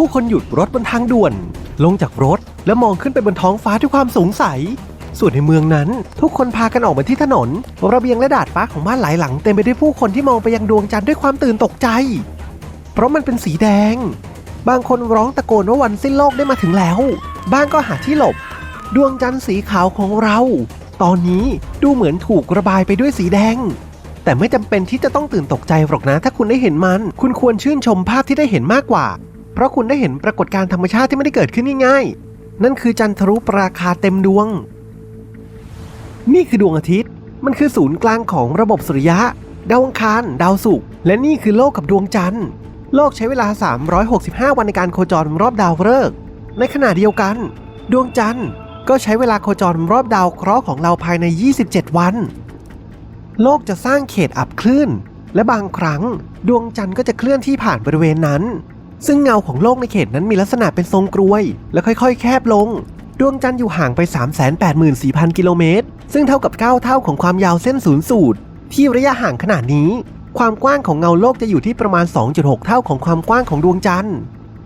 ผู้คนหยุดรถบนทางด่วน ลงจากรถแล้วมองขึ้นไปบนท้องฟ้าด้วยความสงสัย ส่วนในเมืองนั้น ทุกคนพากันออกมาที่ถนน ระเบียงและดาดฟ้าของบ้านหลายหลังเต็มไปด้วยผู้คนที่มองไปยังดวงจันทร์ด้วยความตื่นตกใจ เพราะมันเป็นสีแดง บางคนร้องตะโกนว่าวันสิ้นโลกได้มาถึงแล้ว บ้างก็หาที่หลบ ดวงจันทร์สีขาวของเรา ตอนนี้ดูเหมือนถูกระบายไปด้วยสีแดงแต่ไม่จำเป็นที่จะต้องตื่นตกใจหรอกนะ ถ้าคุณได้เห็นมัน คุณควรชื่นชมภาพที่ได้เห็นมากกว่า เพราะคุณได้เห็นปรากฏการณ์ธรรมชาติที่ไม่ได้เกิดขึ้นง่ายๆ นั่นคือจันทรุปราคาเต็มดวง นี่คือดวงอาทิตย์ มันคือศูนย์กลางของระบบสุริยะ ดาวอังคาร ดาวศุกร์ และนี่คือโลกกับดวงจันทร์ โลกใช้เวลา 365 วันในการโคจรรอบดาวฤกษ์ ในขณะเดียวกัน ดวงจันทร์ก็ใช้เวลาโคจรรอบดาวเคราะห์ของเราภายใน 27 วัน โลกจะสร้างเขตอับคลื่น และบางครั้ง ดวงจันทร์ก็จะเคลื่อนที่ผ่านบริเวณนั้น ซึ่งเงาของโลกในเขตนั้นมีลักษณะเป็นทรงกรวย และค่อยๆ แคบลง ดวงจันทร์อยู่ห่างไป 384,000 กิโลเมตร ซึ่งเท่ากับ 9 เท่าของความยาวเส้นศูนย์สูตร ที่ระยะห่างขนาดนี้ ความกว้างของเงาโลกจะอยู่ที่ประมาณ 2.6 เท่าของความกว้างของดวงจันทร์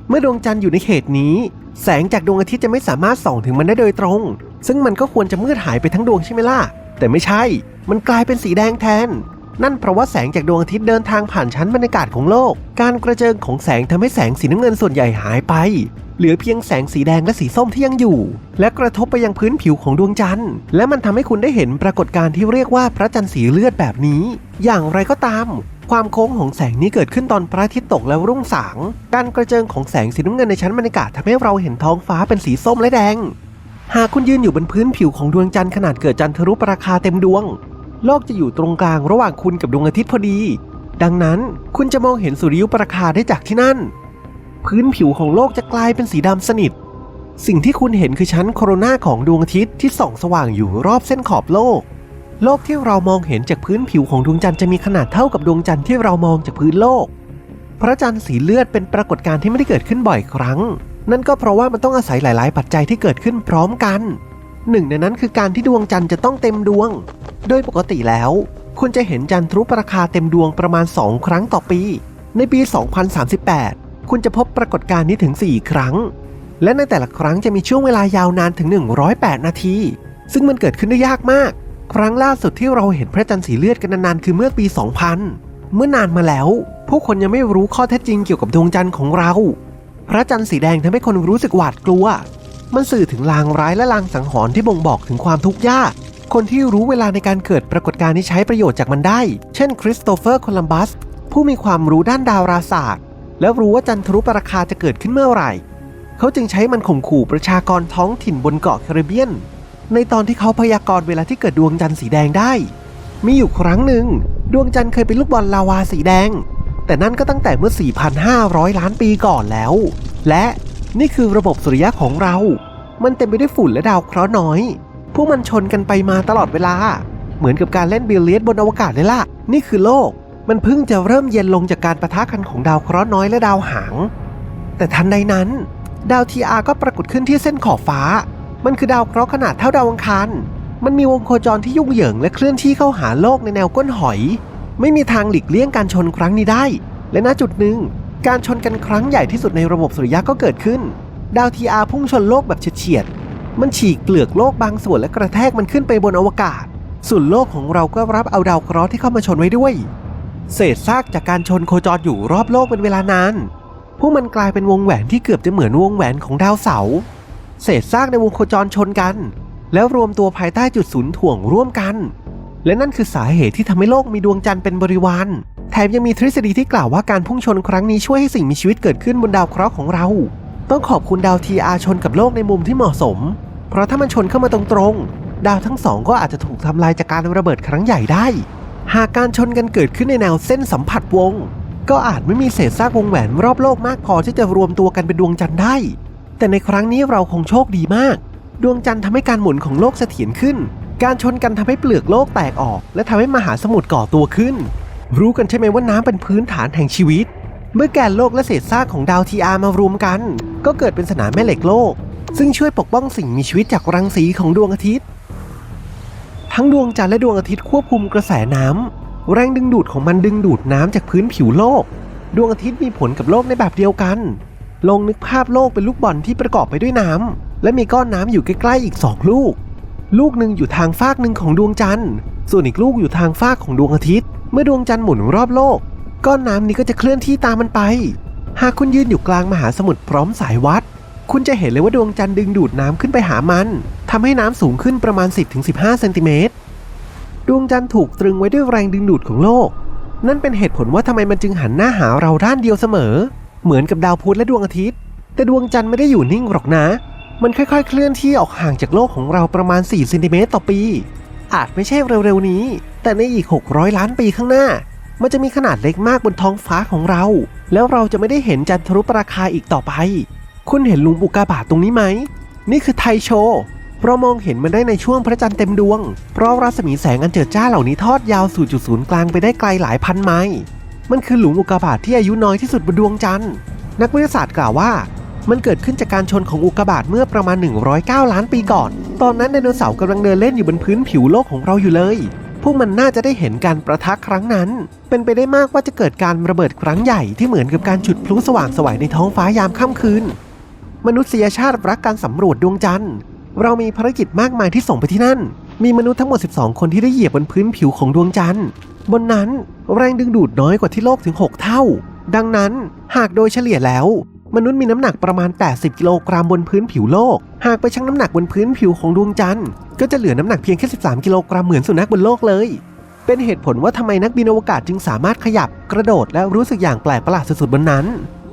เมื่อดวงจันทร์อยู่ในเขตนี้ แสงจากดวงอาทิตย์จะไม่สามารถส่องถึงมันได้โดยตรง ซึ่งมันก็ควรจะมืดหายไปทั้งดวงใช่ไหมล่ะ แต่ไม่ใช่ มันกลายเป็นสีแดงแทน นั่นเพราะว่าแสงจากดวงอาทิตย์เดินทางผ่านชั้นบรรยากาศของโลก การกระเจิงของแสงทำให้แสงสีน้ำเงินส่วนใหญ่หายไป เหลือเพียงแสงสีแดงและสีส้มที่ยังอยู่ และกระทบไปยังพื้นผิวของดวงจันทร์ และมันทำให้คุณได้เห็นปรากฏการณ์ที่เรียกว่าพระจันทร์สีเลือดแบบนี้ อย่างไรก็ตาม ความโค้งของแสงนี้เกิดขึ้นตอนพระอาทิตย์ตกแล้วรุ่งสาง การกระเจิงของแสงสีน้ำเงินในชั้นบรรยากาศทำให้เราเห็นท้องฟ้าเป็นสีส้มและแดงหากคุณยืนอยู่บนพื้นผิวของดวงจันทร์ขนาดเกิดจันทรุปราคาเต็มดวง โลกจะอยู่ตรงกลางระหว่างคุณกับดวงอาทิตย์พอดี ดังนั้นคุณจะมองเห็นสุริยุปราคาได้จากที่นั่น พื้นผิวของโลกจะกลายเป็นสีดำสนิท สิ่งที่คุณเห็นคือชั้นโคโรนาของดวงอาทิตย์ที่ส่องสว่างอยู่รอบเส้นขอบโลก โลกที่เรามองเห็นจากพื้นผิวของดวงจันทร์จะมีขนาดเท่ากับดวงจันทร์ที่เรามองจากพื้นโลก พระจันทร์สีเลือดเป็นปรากฏการณ์ที่ไม่ได้เกิดขึ้นบ่อยครั้ง นั่นก็เพราะว่ามันต้องอาศัยหลาย ๆ ปัจจัยที่เกิดขึ้นพร้อมกัน หนึ่งในนั้นคือการที่ดวงจันทร์จะต้องเต็มดวง โดยปกติแล้ว คุณจะเห็นจันทรุปราคาเต็มดวงประมาณ 2 ครั้งต่อปี ในปี 2038 คุณจะพบปรากฏการณ์นี้ถึง 4 ครั้ง และในแต่ละครั้งจะมีช่วงเวลายาวนานถึง 108 นาที ซึ่งมันเกิดขึ้นได้ยากมาก ครั้งล่าสุดที่เราเห็นพระจันทร์สีเลือดกันนานๆคือเมื่อปี 2000 เมื่อนานมาแล้ว ผู้คนยังไม่รู้ข้อเท็จจริงเกี่ยวกับดวงจันทร์ของเรา พระจันทร์สีแดงทำให้คนรู้สึกหวาดกลัว มันสื่อถึงลางร้ายและลางสังหรณ์ที่บ่งบอกถึงความทุกข์ยาก คนที่รู้เวลาในการเกิดปรากฏการณ์นี้ใช้ประโยชน์จากมันได้ เช่นคริสโตเฟอร์โคลัมบัส ผู้มีความรู้ด้านดาราศาสตร์ และรู้ว่าจันทรุปราคาจะเกิดขึ้นเมื่อไหร่ เขาจึงใช้มันข่มขู่ประชากรท้องถิ่นบนเกาะแคริบเบียน ในตอนที่เขาพยากรณ์เวลาที่เกิดดวงจันทร์สีแดงได้ มีอยู่ครั้งหนึ่ง ดวงจันทร์เคยเป็นลูกบอลลาวาสีแดง แต่นั่นก็ตั้งแต่เมื่อ 4,500 ล้านปีก่อนแล้ว และ นี่คือระบบสุริยะของเรา มันเต็มไปด้วยฝุ่นและดาวเคราะห์น้อย พวกมันชนกันไปมาตลอดเวลา เหมือนกับการเล่นบิลเลียดบนอวกาศเลยล่ะ นี่คือโลก มันเพิ่งจะเริ่มเย็นลงจากการประทะกันของดาวเคราะห์น้อยและดาวหาง แต่ทันใดนั้น ดาวทีอาก็ปรากฏขึ้นที่เส้นขอบฟ้า มันคือดาวเคราะห์ขนาดเท่าดาวอังคาร มันมีวงโคจรที่ยุ่งเหยิงและเคลื่อนที่เข้าหาโลกในแนวก้นหอย ไม่มีทางหลีกเลี่ยงการชนครั้งนี้ได้ และณจุดหนึ่ง การชนกันครั้งใหญ่ที่สุดในระบบสุริยะก็เกิดขึ้น ดาวทีอาพุ่งชนโลกแบบเฉียดๆ มันฉีกเปลือกโลกบางส่วนและกระแทกมันขึ้นไปบนอวกาศ ส่วนโลกของเราก็รับเอาดาวเคราะห์ที่เข้ามาชนไว้ด้วย เศษซากจากการชนโคจรอยู่รอบโลกเป็นเวลานาน พวกมันกลายเป็นวงแหวนที่เกือบจะเหมือนวงแหวนของดาวเสา เศษซากในวงโคจรชนกัน แล้วรวมตัวภายใต้จุดศูนย์ถ่วงร่วมกัน และนั่นคือสาเหตุที่ทำให้โลกมีดวงจันทร์เป็นบริวาร แถมยังมีทฤษฎีที่กล่าวว่าการพุ่งชนครั้งนี้ช่วยให้สิ่งมีชีวิตเกิดขึ้นบนดาวเคราะห์ของเรา ต้องขอบคุณดาวทีอาชนกับโลกในมุมที่เหมาะสม เพราะถ้ามันชนเข้ามาตรงๆ ดาวทั้งสองก็อาจจะถูกทำลายจากการระเบิดครั้งใหญ่ได้ หากการชนกันเกิดขึ้นในแนวเส้นสัมผัสวง ก็อาจไม่มีเศษซากวงแหวนรอบโลกมากพอที่จะรวมตัวกันเป็นดวงจันทร์ได้ แต่ในครั้งนี้เราคงโชคดีมาก ดวงจันทร์ทำให้การหมุนของโลกเสถียรขึ้น การชนกันทำให้เปลือกโลกแตกออก และทำให้มหาสมุทรก่อตัวขึ้น รู้กันใช่ไหมว่าน้ำเป็นพื้นฐานแห่งชีวิต เมื่อแกนโลกและเศษซากของดาวทีอามารวมกัน ก็เกิดเป็นสนามแม่เหล็กโลก ซึ่งช่วยปกป้องสิ่งมีชีวิตจากรังสีของดวงอาทิตย์ ทั้งดวงจันทร์และดวงอาทิตย์ควบคุมกระแสน้ำแรงดึงดูดของมันดึงดูดน้ำจากพื้นผิวโลก ดวงอาทิตย์มีผลกับโลกในแบบเดียวกัน ลองนึกภาพโลกเป็นลูกบอลที่ประกอบไปด้วยน้ำและมีก้อนน้ำอยู่ใกล้ๆอีกสองลูก ลูกหนึ่งอยู่ทางฟากหนึ่งของดวงจันทร์ ส่วนอีกลูกอยู่ทางฟากของดวงอาทิตย์ เมื่อดวงจันทร์หมุนรอบโลก ก้อนน้ำนี้ก็จะเคลื่อนที่ตามมันไป หากคุณยืนอยู่กลางมหาสมุทรพร้อมสายวัด คุณจะเห็นเลยว่าดวงจันทร์ดึงดูดน้ำขึ้นไปหามันทำให้น้ำสูงขึ้นประมาณ 10-15 เซนติเมตร ดวงจันทร์ถูกตรึงไว้ด้วยแรงดึงดูดของโลก นั่นเป็นเหตุผลว่าทำไมมันจึงหันหน้าหาเราด้านเดียวเสมอ เหมือนกับดาวพุธและดวงอาทิตย์ แต่ดวงจันทร์ไม่ได้อยู่นิ่งหรอกนะ มันค่อยๆ เคลื่อนที่ออกห่างจากโลกของเราประมาณ 4 เซนติเมตรต่อปี อาจไม่ใช่เร็วๆนี้ แต่ในอีก 600 ล้านปีข้างหน้า มันจะมีขนาดเล็กมากบนท้องฟ้าของเรา แล้วเราจะไม่ได้เห็นจันทรุปราคาอีกต่อไป คุณเห็นลุมอุกกาบาตตรงนี้ไหม นี่คือไทโชเรามองเห็นมันได้ในช่วงพระจันทร์เต็มดวง เพราะรัศมีแสงอันเจิดจ้าเหล่านี้ทอดยาวสู่จุดศูนย์กลางไปได้ไกลหลายพันไมล์ มันคือหลุมอุกกาบาตที่อายุน้อยที่สุดบนดวงจันทร์ นักวิทยาศาสตร์กล่าวว่า มันเกิดขึ้นจากการชนของอุกกาบาตเมื่อประมาณ 109 ล้านปีก่อน ตอนนั้นไดโนเสาร์กำลังเดินเล่นอยู่บนพื้นผิวโลกของเราอยู่เลย พวกมันน่าจะได้เห็นการประทะครั้งนั้น เป็นไปได้มากว่าจะเกิดการระเบิดครั้งใหญ่ที่เหมือนกับการจุดพลุสว่างสวัยในท้องฟ้ายามค่ำคืน มนุษยชาติรักการสำรวจดวงจันทร์ เรามีภารกิจมากมายที่ส่งไปที่นั่น มีมนุษย์ทั้งหมด 12 คนที่ได้เหยียบบนพื้นผิวของดวงจันทร์ บนนั้นแรงดึงดูดน้อยกว่าที่โลกถึง 6 เท่า ดังนั้นหากโดยเฉลี่ยแล้ว มนุษย์มีน้ำหนักประมาณ 80 กิโลกรัมบนพื้นผิวโลก หากไปชั่งน้ำหนักบนพื้นผิวของดวงจันทร์ ก็จะเหลือน้ำหนักเพียงแค่ 13 กิโลกรัมเหมือนสุนัขบนโลกเลย เป็นเหตุผลว่าทำไมนักบินอวกาศจึงสามารถขยับกระโดดและรู้สึกอย่างแปลกประหลาดสุดๆบนนั้น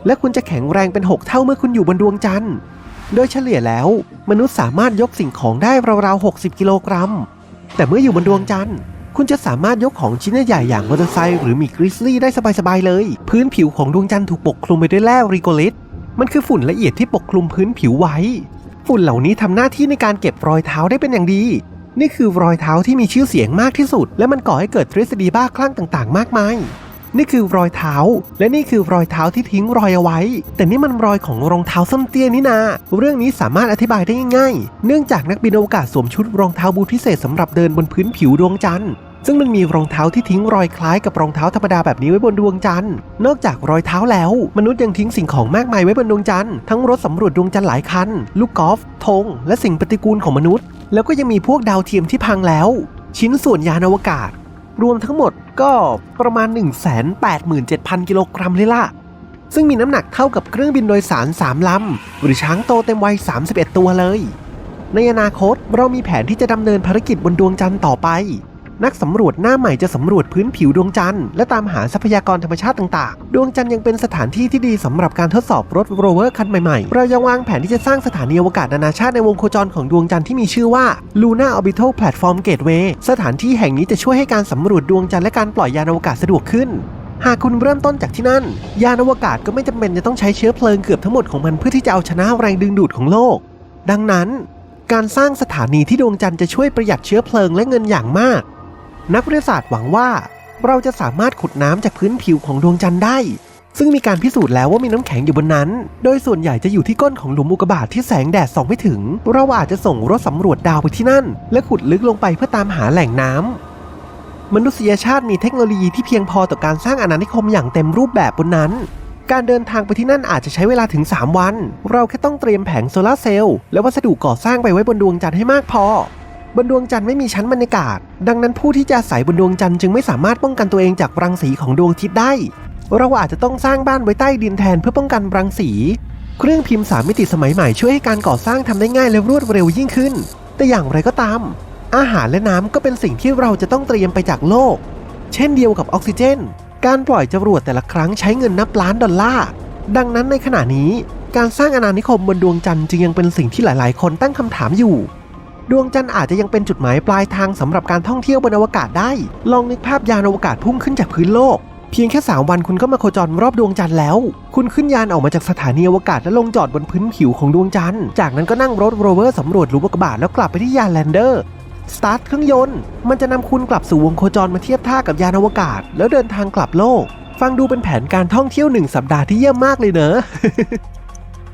และคุณจะแข็งแรงเป็น 6 เท่าเมื่อคุณอยู่บนดวงจันทร์ โดยเฉลี่ยแล้ว มนุษย์สามารถยกสิ่งของได้ราวๆ 60 กิโลกรัม แต่เมื่ออยู่บนดวงจันทร์คุณจะสามารถยกของชิ้นใหญ่อย่างมอเตอร์ไซค์หรือมีกริซลี่ได้สบายๆเลย พื้นผิวของดวงจันทร์ถูกปกคลุมไปด้วยแร่ริโกลิต มันคือฝุ่นละเอียดที่ปกคลุมพื้นผิวไว้ ฝุ่นเหล่านี้ทำหน้าที่ในการเก็บรอยเท้าได้เป็นอย่างดี นี่คือรอยเท้าที่มีชื่อเสียงมากที่สุด และมันก่อให้เกิดทฤษฎีบ้าคลั่งต่างๆ มากมาย นี่คือรอยเท้า และนี่คือรอยเท้าที่ทิ้งรอยเอาไว้ แต่นี่มันรอยของรองเท้าส้นเตี้ยนี่นา เรื่องนี้สามารถอธิบายได้ง่ายๆ เนื่องจากนักบินอวกาศสวมชุดรองเท้าบูทพิเศษสำหรับเดินบนพื้นผิวดวงจันทร์ ซึ่งมันมีรองเท้าที่ทิ้งรอยคล้ายกับรองเท้าธรรมดาแบบนี้ไว้บนดวงจันทร์ นอกจากรอยเท้าแล้ว มนุษย์ยังทิ้งสิ่งของมากมายไว้บนดวงจันทร์ ทั้งรถสำรวจดวงจันทร์หลายคัน ลูกกอล์ฟ ธง และสิ่งปฏิกูลของมนุษย์ แล้วก็ยังมีพวกดาวเทียมที่พังแล้ว ชิ้นส่วนยานอวกาศ รวมทั้งหมดก็ประมาณ 187,000 กิโลกรัมเลยล่ะซึ่งมีน้ำหนักเท่ากับเครื่องบินโดยสาร3ลำ หรือช้างโตเต็มวัย 31 ตัวเลย ในอนาคตเรามีแผนที่จะดำเนินภารกิจบนดวงจันทร์ต่อไป นักสำรวจหน้าใหม่จะสำรวจพื้นผิวดวงจันทร์และตามหาทรัพยากรธรรมชาติต่างๆ ดวงจันทร์ยังเป็นสถานที่ที่ดีสำหรับการทดสอบรถโรเวอร์คันใหม่ๆ เรายังวางแผนที่จะสร้างสถานีอวกาศนานาชาติในวงโคจรของดวงจันทร์ที่มีชื่อว่า Luna Orbital Platform Gateway สถานที่แห่งนี้จะช่วยให้การสำรวจดวงจันทร์และการปล่อยยานอวกาศสะดวกขึ้นหากคุณเริ่มต้นจากที่นั่น ยานอวกาศก็ไม่จำเป็นจะต้องใช้เชื้อเพลิงเกือบทั้งหมดของมันเพื่อที่จะเอาชนะแรงดึงดูดของโลก ดังนั้น การสร้างสถานีที่ดวงจันทร์จะช่วยประหยัดเชื้อเพลิงและเงินอย่างมาก นักวิทยาศาสตร์หวังว่าเราจะสามารถขุดน้ำจากพื้นผิวของดวงจันทร์ได้ ซึ่งมีการพิสูจน์แล้วว่ามีน้ำแข็งอยู่บนนั้น โดยส่วนใหญ่จะอยู่ที่ก้นของหลุมอุกกาบาตที่แสงแดดส่องไม่ถึง เราอาจจะส่งรถสำรวจดาวไปที่นั่น และขุดลึกลงไปเพื่อตามหาแหล่งน้ำมนุษยชาติมีเทคโนโลยีที่เพียงพอต่อการสร้างอาณานิคมอย่างเต็มรูปแบบบนนั้น การเดินทางไปที่นั่นอาจจะใช้เวลาถึง 3 วัน เราแค่ต้องเตรียมแผงโซลาร์เซลล์และวัสดุก่อสร้างไปไว้บนดวงจันทร์ให้มากพอ บนดวงจันทร์ไม่มีชั้นบรรยากาศ ดังนั้นผู้ที่จะอาศัยบนดวงจันทร์จึงไม่สามารถป้องกันตัวเองจากรังสีของดวงอาทิตย์ได้ เราอาจจะต้องสร้างบ้านไว้ใต้ดินแทนเพื่อป้องกันรังสี เครื่องพิมพ์สามมิติสมัยใหม่ช่วยให้การก่อสร้างทำได้ง่ายและรวดเร็วยิ่งขึ้น แต่อย่างไรก็ตาม อาหารและน้ำก็เป็นสิ่งที่เราจะต้องเตรียมไปจากโลก เช่นเดียวกับออกซิเจน การปล่อยจรวดแต่ละครั้งใช้เงินนับล้านดอลลาร์ ดังนั้นในขณะนี้ การสร้างอาณานิคมบนดวงจันทร์จึงยังเป็นสิ่งที่หลาย ๆ คนตั้งคำถามอยู่ ดวงจันทร์อาจจะยังเป็นจุดหมายปลายทางสำหรับการท่องเที่ยวบนอวกาศได้ ลองนึกภาพยานอวกาศพุ่งขึ้นจากพื้นโลก เพียงแค่ 3 วันคุณก็มาโคจรรอบดวงจันทร์แล้ว คุณขึ้นยานออกมาจากสถานีอวกาศและลงจอดบนพื้นผิวของดวงจันทร์ จากนั้นก็นั่งรถโรเวอร์สำรวจหลุมอุกกาบาตแล้วกลับไปที่ยานแลนเดอร์สตาร์ทเครื่องยนต์ มันจะนำคุณกลับสู่วงโคจรมาเทียบท่ากับยานอวกาศ แล้วเดินทางกลับโลก ฟังดูเป็นแผนการท่องเที่ยวหนึ่งสัปดาห์ที่เยี่ยมมากเลยเนอะ